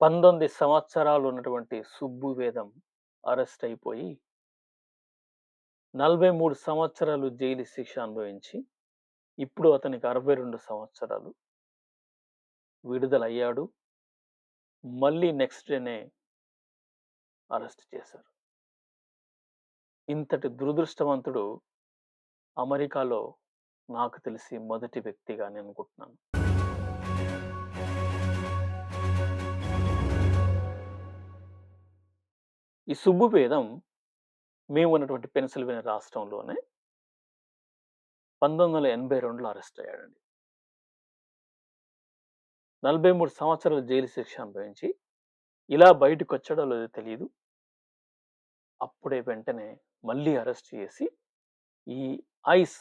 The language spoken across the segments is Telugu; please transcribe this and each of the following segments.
19 సంవత్సరాలు ఉన్నటువంటి సుబ్బు వేదం అరెస్ట్ అయిపోయి 43 సంవత్సరాలు జైలు శిక్ష అనుభవించి ఇప్పుడు అతనికి 62 సంవత్సరాలు విడుదలయ్యాడు. మళ్ళీ నెక్స్ట్ డేనే అరెస్ట్ చేశారు. ఇంతటి దురదృష్టవంతుడు అమెరికాలో నాకు తెలిసి మొదటి వ్యక్తిగా నేను అనుకుంటున్నాను. ఈ సుబ్బు వేదం మేము ఉన్నటువంటి పెన్సిల్వేనియా రాష్ట్రంలోనే 1982లో అరెస్ట్ అయ్యాడండి. నలభై మూడు సంవత్సరాల జైలు శిక్ష అనుభవించి ఇలా బయటకొచ్చాడో లేదో తెలియదు అప్పుడే వెంటనే మళ్ళీ అరెస్ట్ చేసి ఈ ఐస్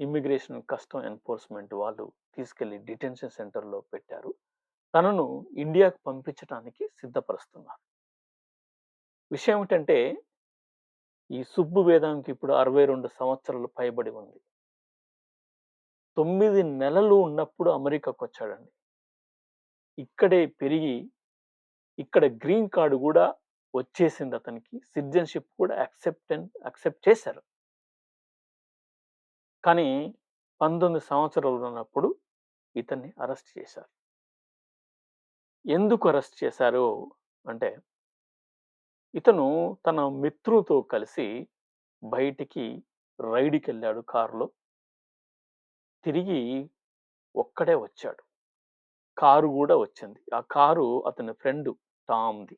ఇమ్మిగ్రేషన్ కస్టమ్ ఎన్ఫోర్స్‌మెంట్ వాళ్ళు తీసుకెళ్ళి డిటెన్షన్ సెంటర్‌లో పెట్టారు. తనను ఇండియాకు పంపించటానికి సిద్ధపరుస్తున్నారు. విషయం ఏమిటంటే ఈ సుబ్బు వేదానికి ఇప్పుడు 62 సంవత్సరాలు పైబడి ఉంది. తొమ్మిది నెలలు ఉన్నప్పుడు అమెరికాకు వచ్చాడండి ఇక్కడే పెరిగి ఇక్కడ గ్రీన్ కార్డు కూడా వచ్చేసింది అతనికి. సిటిజన్‌షిప్ కూడా యాక్సెప్టెన్ యాక్సెప్ట్ చేశారు. కానీ 19 సంవత్సరాలు ఉన్నప్పుడు ఇతన్ని అరెస్ట్ చేశారు. ఎందుకు అరెస్ట్ చేశారు అంటే ఇతను తన మిత్రుతో కలిసి బయటికి రైడ్‌కెళ్ళాడు కారులో. తిరిగి ఒక్కడే వచ్చాడు. కారు గూడా వచ్చింది. ఆ కారు అతని ఫ్రెండ్ టామ్‌ది.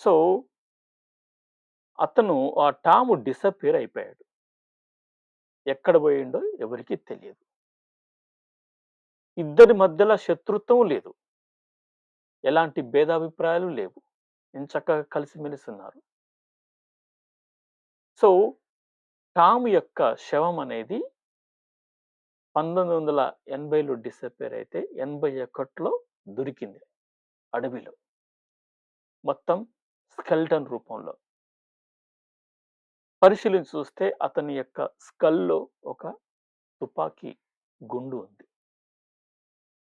సో అతను ఆ టామ్ డిసపియర్ అయిపోయాడు. ఎక్కడ పోయిండో ఎవరికీ తెలియదు. ఇద్దరి మధ్యల శత్రుత్వం లేదు. ఎలాంటి భేదాభిప్రాయాలు లేవు. ఎంచక్కగా కలిసిమెలిసి ఉన్నారు. సో టామ్ యొక్క శవం అనేది 1980లో డిసపియర్ అయితే 81లో దొరికింది అడవిలో. మొత్తం స్కెల్టన్ రూపంలో. పరిశీలించి చూస్తే అతని యొక్క స్కల్‌లో ఒక తుపాకీ గుండు ఉంది.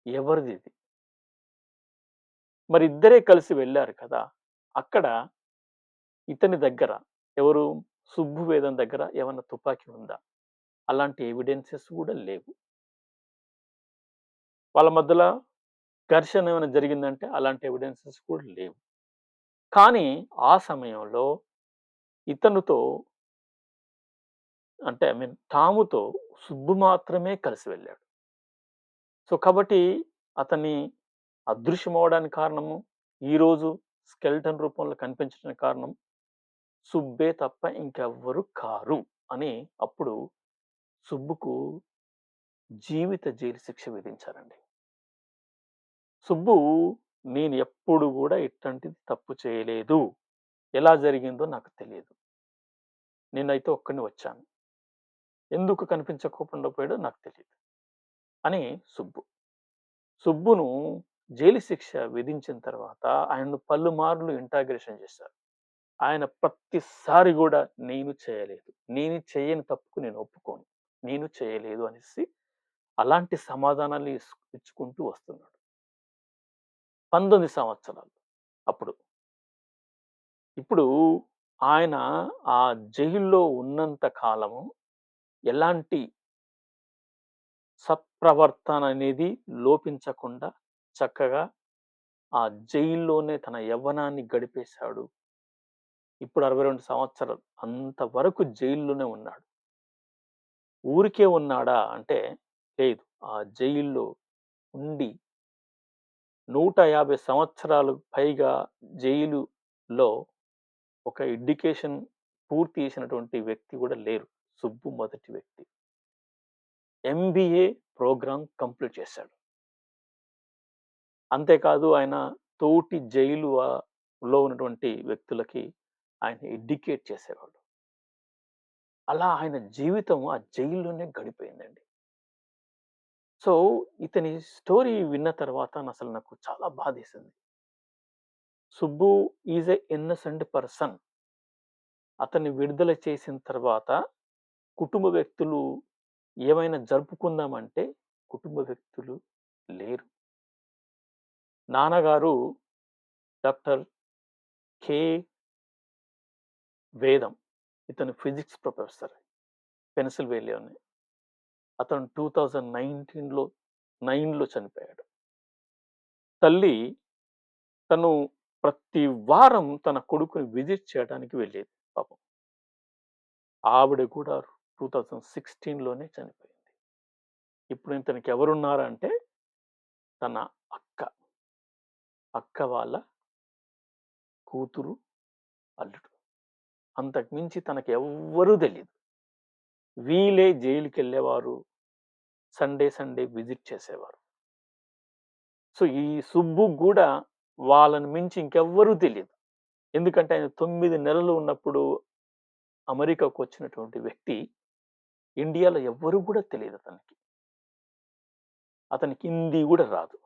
ఎవరిది ఇది మరి ఇద్దరే కలిసి వెళ్ళారు కదా! అక్కడ ఇతని దగ్గర ఎవరు సుబ్బు వేదం దగ్గర ఏమన్నా తుపాకీ ఉందా? అలాంటి ఎవిడెన్సెస్ కూడా లేవు. వాళ్ళ మధ్యలో ఘర్షణ ఏమైనా జరిగిందంటే అలాంటి ఎవిడెన్సెస్ కూడా లేవు. కానీ ఆ సమయంలో ఇతనుతో అంటే ఐ మీన్ టాముతో సుబ్బు మాత్రమే కలిసి వెళ్ళాడు. సో కాబట్టి అతన్ని అదృశ్యమవ్వడానికి కారణము, ఈరోజు స్కెల్టన్ రూపంలో కనిపించడానికి కారణం సుబ్బే తప్ప ఇంకెవ్వరు కారు అని అప్పుడు సుబ్బుకు జీవిత జైలు శిక్ష విధించారండి. సుబ్బు నేను ఎప్పుడు కూడా ఇట్లాంటిది తప్పు చేయలేదు. ఎలా జరిగిందో నాకు తెలియదు. నేనైతే ఒక్కడిని వచ్చాను. ఎందుకు కనిపించకుండా పోయాడో నాకు తెలియదు అని సుబ్బు. సుబ్బును జైలు శిక్ష విధించిన తర్వాత ఆయనను పలుమార్లు ఇంటాగ్రేషన్ చేశారు. ఆయన ప్రతిసారి కూడా నేను చేయలేదు. నేను చేయని తప్పుకు నేను ఒప్పుకోను. నేను చేయలేదు అనేసి అలాంటి సమాధానాలు ఇచ్చుకుంటూ వస్తున్నాడు. 19 సంవత్సరాలు అప్పుడు. ఇప్పుడు ఆయన ఆ జైల్లో ఉన్నంత కాలము ఎలాంటి సత్ప్రవర్తన అనేది లోపించకుండా చక్కగా ఆ జైల్లోనే తన యవ్వనాన్ని గడిపేశాడు. ఇప్పుడు 62 సంవత్సరాలు. అంతవరకు జైల్లోనే ఉన్నాడు. ఊరికే ఉన్నాడా అంటే లేదు. ఆ జైల్లో ఉండి 150 సంవత్సరాలు పైగా జైలులో ఒక ఎడ్యుకేషన్ పూర్తి చేసినటువంటి వ్యక్తి కూడా లేరు. సుబ్బు మొదటి వ్యక్తి. ఎంబీఏ ప్రోగ్రాం కంప్లీట్ చేశాడు. అంతేకాదు ఆయన తోటి జైలు లో ఉన్నటువంటి వ్యక్తులకి ఆయన ఎడ్యుకేట్ చేసేవాడు. అలా ఆయన జీవితం ఆ జైల్లోనే గడిపోయిందండి. సో, ఇతని స్టోరీ విన్న తర్వాత అసలు నాకు చాలా బాధేసింది. Subbu is a innocent person. అతన్ని విడుదల చేసిన తర్వాత కుటుంబ వ్యక్తులు ఏమైనా జరుపుకుందామంటే కుటుంబ వ్యక్తులు లేరు. నాన్నగారు డాక్టర్ కె వేదం. ఇతను ఫిజిక్స్ ప్రొఫెసర్ పెన్సిల్వేనియాలోని. అతను 2019లో 9లో చనిపోయాడు. తల్లి తను ప్రతి వారం తన కొడుకుని విజిట్ చేయడానికి వెళ్ళేది పాపం. ఆవిడ కూడా 2016లోనే చనిపోయింది. ఇప్పుడు ఇతనికి ఎవరున్నారంటే తన అక్క. అక్క వాళ్ళ కూతురు, అల్లుడు. అంతకుమించి తనకి ఎవ్వరూ తెలీదు. వీళ్ళే జైలుకెళ్ళేవారు. సండే, సండే విజిట్ చేసేవారు. సో, ఈ సుబ్బుకి గూడా వాళ్ళని మించి ఇంకెవ్వరూ తెలీదు. ఎందుకంటే ఆయన 9 నెలలు ఉన్నప్పుడు అమెరికాకొచ్చినటువంటి వ్యక్తి. ఇండియాలో ఎవ్వరు గూడా తెలీదతనికి. అతనికి హిందీ గూడా రాదు.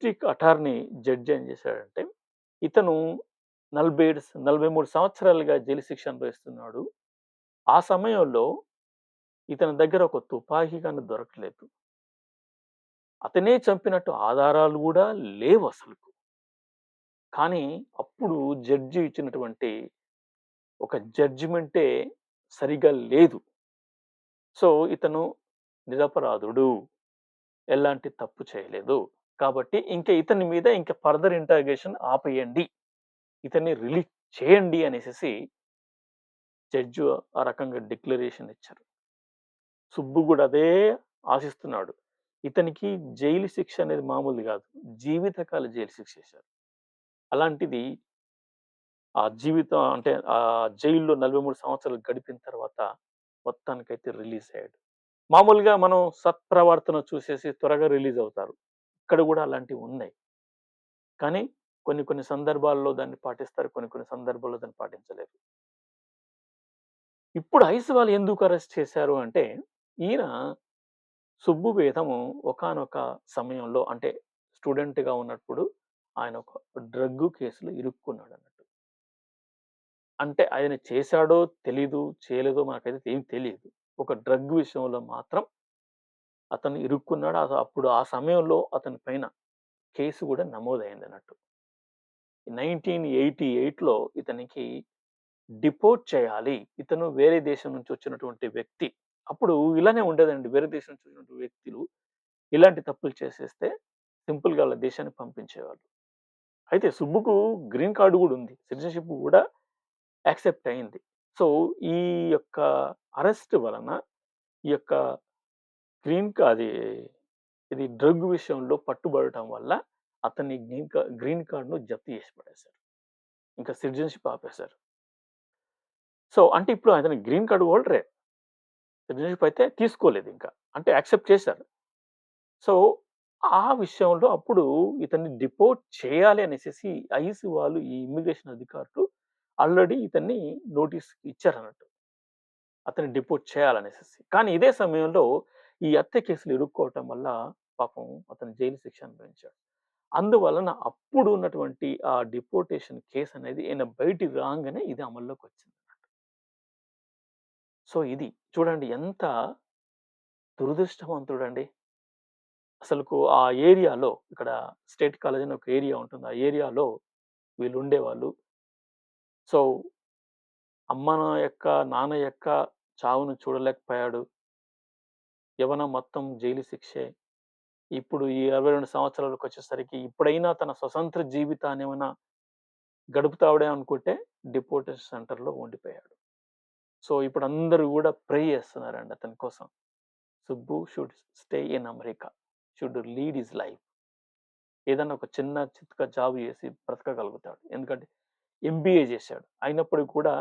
డిస్ట్రిక్ట్ అటార్నీ జడ్జి ఏం చేశాడంటే, ఇతను నలభై నలభై మూడు సంవత్సరాలుగా జైలు శిక్ష అనుభవిస్తున్నాడు. ఆ సమయంలో ఇతని దగ్గర ఒక తుపాకీ కానీ దొరకలేదు. అతనే చంపినట్టు ఆధారాలు కూడా లేవు అసలు కానీ అప్పుడు జడ్జి ఇచ్చినటువంటి ఒక జడ్జిమెంటే సరిగా లేదు. సో, ఇతను నిరపరాధుడు. ఎలాంటి తప్పు చేయలేదు. కాబట్టి ఇంకా ఇతని మీద ఇంకా ఫర్దర్ ఇంటరాగేషన్ ఆపేయండి. ఇతన్ని రిలీజ్ చేయండి అనేసి జడ్జి ఆ రకంగా డిక్లరేషన్ ఇచ్చారు. సుబ్బు కూడా అదే ఆశిస్తున్నాడు. ఇతనికి జైలు శిక్ష అనేది మామూలు కాదు జీవితకాల జైలు శిక్ష ఏశారు. అలాంటిది ఆ జీవితం అంటే ఆ జైల్‌లో 43 సంవత్సరాలు గడిపిన తర్వాత మొత్తానికైతే రిలీజ్ అయ్యాడు. మామూలుగా మనం సత్ప్రవర్తన చూసేసి త్వరగా రిలీజ్ అవుతారు. ఇక్కడ కూడా అలాంటివి ఉన్నాయి. కానీ కొన్ని కొన్ని సందర్భాల్లో దాన్ని పాటిస్తారు. కొన్ని కొన్ని సందర్భాల్లో దాన్ని పాటించలేరు. ఇప్పుడు ఐస్ వాళ్ళు ఎందుకు అరెస్ట్ చేశారు అంటే, ఈయన సుబ్బు వేదము ఒకానొక సమయంలో అంటే స్టూడెంట్‌గా ఉన్నప్పుడు ఆయన ఒక డ్రగ్ కేసులో ఇరుక్కున్నాడన్నట్టు. అంటే ఆయన చేశాడో తెలీదు, చేయలేదో మనకైతే ఏం తెలియదు ఒక డ్రగ్ విషయంలో మాత్రం అతను ఇరుక్కున్నాడు. అప్పుడు ఆ సమయంలో అతని పైన కేసు కూడా నమోదైంది అన్నట్టు నైన్టీన్ ఎయిటీ ఎయిట్లో ఇతనికి డిపోర్ట్ చేయాలి. ఇతను వేరే దేశం నుంచి వచ్చినటువంటి వ్యక్తి. అప్పుడు ఇలానే ఉండేదండి. వేరే దేశం నుంచి వచ్చినటువంటి వ్యక్తులు ఇలాంటి తప్పులు చేసేస్తే సింపుల్‌గా వాళ్ళ దేశాన్ని పంపించేవాళ్ళు. అయితే సుబ్బుకు గ్రీన్ కార్డు కూడా ఉంది. సిటిజన్‌షిప్ కూడా యాక్సెప్ట్ అయింది. సో, ఈ యొక్క అరెస్ట్ వలన ఈ యొక్క గ్రీన్ అది ఇది డ్రగ్ విషయంలో పట్టుబడటం వల్ల అతన్ని గ్రీన్ కా గ్రీన్ కార్డును జప్తు చేసి పడేశారు. ఇంకా సిటిజన్‌షిప్ ఆపేశారు. సో, అంటే ఇప్పుడు అతని గ్రీన్ కార్డు హోల్డరే. సిటిజన్‌షిప్ అయితే తీసుకోలేదింకా. అంటే యాక్సెప్ట్ చేశారు. సో, ఆ విషయంలో అప్పుడు ఇతన్ని డిపోర్ట్ చేయాలి అనేసి ఐసి వాళ్ళు ఈ ఇమ్మిగ్రేషన్ అధికారులు ఆల్రెడీ ఇతన్ని నోటీస్ ఇచ్చారన్నట్టు. అతన్ని డిపోర్ట్ చేయాలనేసేసి. కానీ ఇదే సమయంలో ఈ హత్య కేసులు ఇరుక్కోవటం వల్ల పాపం అతను జైలు శిక్ష అనుభవించాడు. అందువలన అప్పుడు ఉన్నటువంటి ఆ డిపోర్టేషన్ కేస్ అనేది ఈయన బయటికి రాగానే ఇది అమల్లోకి వచ్చింది సో, ఇది చూడండి ఎంత దురదృష్టవంతుడండి. అసలుకు ఆ ఏరియాలో ఇక్కడ స్టేట్ కాలేజ్ అని ఒక ఏరియా ఉంటుంది. ఆ ఏరియాలో వీళ్ళు ఉండేవాళ్ళు సో, అమ్మ యొక్క, నాన్న యొక్క చావును చూడలేకపోయాడు. యవన మొత్తం జైలు శిక్షే. ఇప్పుడు ఈ అరవై రెండు సంవత్సరాలకు వచ్చేసరికి ఇప్పుడైనా తన స్వతంత్ర జీవితాన్ని ఏమైనా గడుపుతావుడే అనుకుంటే డిపోర్టేషన్ సెంటర్‌లో ఉండిపోయాడు. సో, ఇప్పుడు అందరూ కూడా ప్రే చేస్తున్నారండి అతని కోసం. Subbu should stay in America. Should lead his life. ఏదైనా ఒక చిన్న చితక జాబ్ చేసి బ్రతకగలుగుతాడు. ఎందుకంటే ఎంబీఏ చేశాడు. అయినప్పటికీ కూడా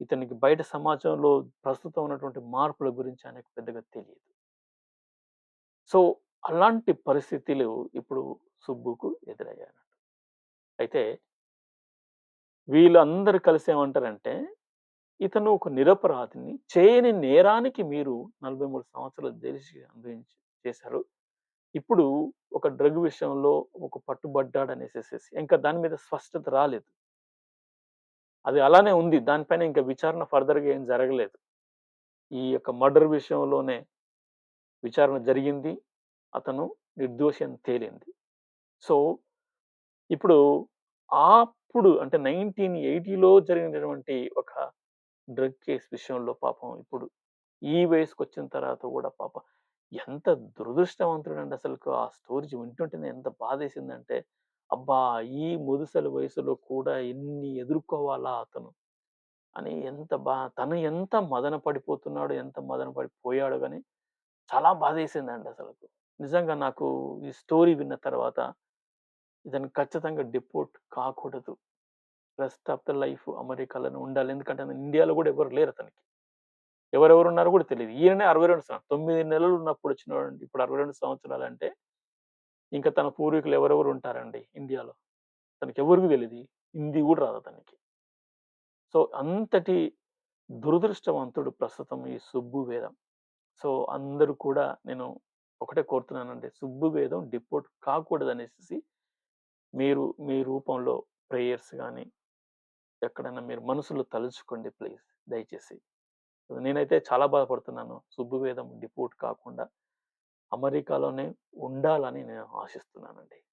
ఇతనికి బయట సమాజంలో ప్రస్తుతం ఉన్నటువంటి మార్పుల గురించి ఆయనకు పెద్దగా తెలియదు సో, అలాంటి పరిస్థితులు ఇప్పుడు సుబ్బుకు ఎదురయ్యాయన్నట్టు. అయితే వీళ్ళందరూ కలిసి ఏమంటారంటే, ఇతను ఒక నిరపరాధిని. చేయని నేరానికి మీరు 43 సంవత్సరాలు జైలు అనుభవించి చేశారు. ఇప్పుడు ఒక డ్రగ్ విషయంలో ఒక పట్టుబడ్డాడు అనేసి ఇంకా దాని మీద స్పష్టత రాలేదు. అది అలానే ఉంది. దానిపైన ఇంకా విచారణ ఫర్దర్‌గా ఏం జరగలేదు. ఈ యొక్క మర్డర్ విషయంలోనే విచారణ జరిగింది. అతను నిర్దోషి అని తేలింది. సో, ఇప్పుడు అప్పుడు అంటే 1980లో జరిగినటువంటి ఒక డ్రగ్ కేస్ విషయంలో పాపం ఇప్పుడు ఈ వయసుకు వచ్చిన తర్వాత కూడా పాపం ఎంత దురదృష్టవంతుడండి అసలు ఆ స్టోరీ వింటుంటేనే ఎంత బాధేసిందంటే, అబ్బా! ఈ ముదుసల వయసులో కూడా ఎన్ని ఎదుర్కోవాలా అతను అని ఎంత బా తను ఎంత మదన పడిపోతున్నాడో, ఎంత మదన పడిపోయాడో కానీ చాలా బాధేసిందండి అసలకు. నిజంగా నాకు ఈ స్టోరీ విన్న తర్వాత ఇతను ఖచ్చితంగా డిపోర్ట్ కాకూడదు. రెస్ట్ ఆఫ్ ద లైఫ్ అమెరికాలోనే ఉండాలి. ఎందుకంటే ఇండియాలో గూడా ఎవరు లేరు అతనికి. ఎవరెవరున్నారో గూడా తెలీదు. ఈయననే 62 సంవత్సరాలు 9 నెలలు ఉన్నప్పుడు వచ్చినోడండి. ఇప్పుడు 62 సంవత్సరాలంటే ఇంకా తన పూర్వీకులు ఎవరెవరు ఉంటారండి ఇండియాలో. తనకెవ్వరికీ తెలీదు. హిందీ గూడా రాదు అతనికి. సో, అంతటి దురదృష్టవంతుడు ప్రస్తుతం ఈ సుబ్బు వేదం. సో, అందరూ కూడా నేను ఒకటే కోరుతున్నానండి. సుబ్బు వేదం డిపోర్ట్ కాకూడదనేసేసి మీరు మీ రూపంలో ప్రేయర్స్ కానీ ఎక్కడైనా మీరు మనసులో తలుచుకోండి ప్లీజ్ దయచేసి. నేనైతే చాలా బాధపడుతున్నాను. సుబ్బు వేదం డిపోర్ట్ కాకుండా అమెరికాలోనే ఉండాలని నేను ఆశిస్తున్నానండి.